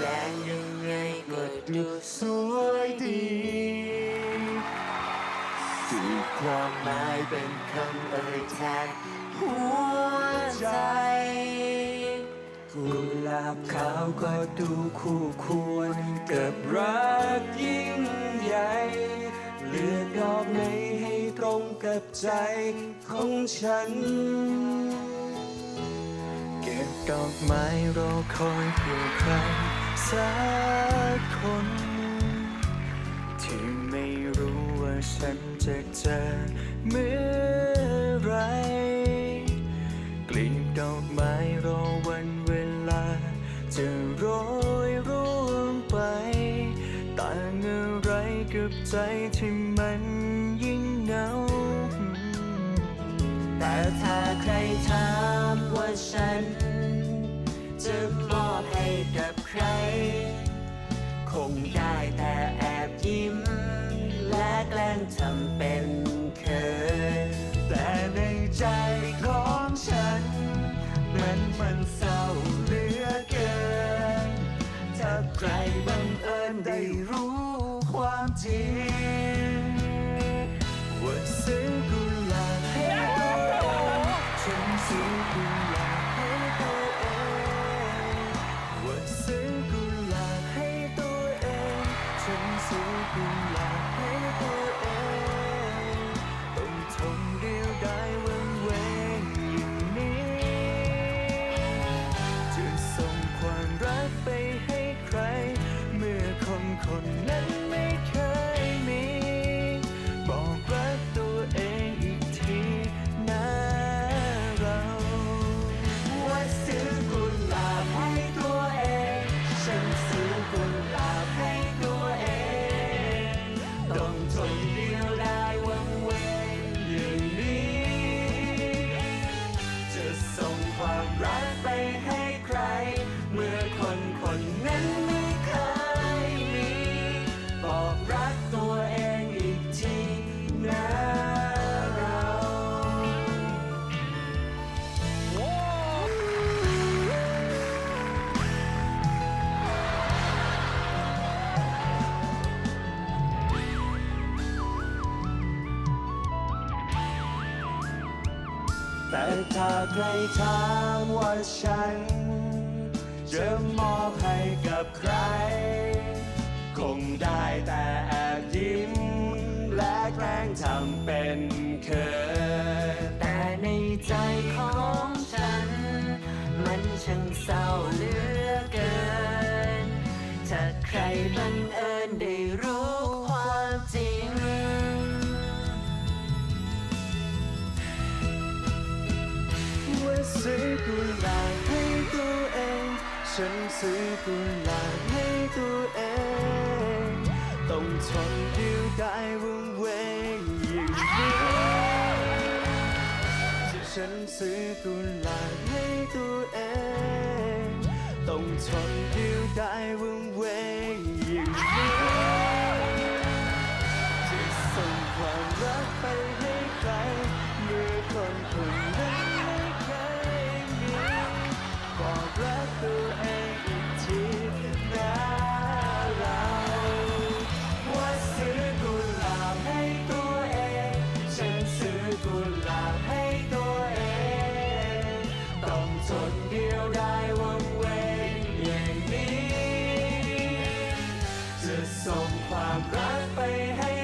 แดูสวยดีสื่อความหมายเป็นคำเอ่ยแทนหัวใจกุหลาบขาวก็ดูคู่ควรกับรักยิ่งใหญ่เลือกดอกไหนให้ตรงกับใจของฉัน บดอกไม้รอคอยเพื่อใครสักคน ที่ไม่รู้ว่าฉันจะเจอเมื่อไรกลีบดอกไม้รอวันเวลา จะโรยร่วงไป ต่างอะไรกับใจที่มันยิ่งเหงาแต่ถ้า แกล้งทำเป็นเคย ต้อ แต่ถ้าใครถามว่าฉัน จะมอบให้กับใคร คงได้แต่แอบยิ้ม และแกล้งทำเป็นเขินแต่ในใจของฉัน มันช่างเศร้าเหลือเกิน ถ้าใครบังเอิญ ฉันซื้อกุหลาบให้ตัวเอง ต้องทนเดียวได้วังเวงอย่างนี้ที่ฉันซื้อกุหลาบให้ตัวเอง ต้องทนเดียวได้วังเว ได้วังเวงอย่างนี้ จะส่งความรักไปให้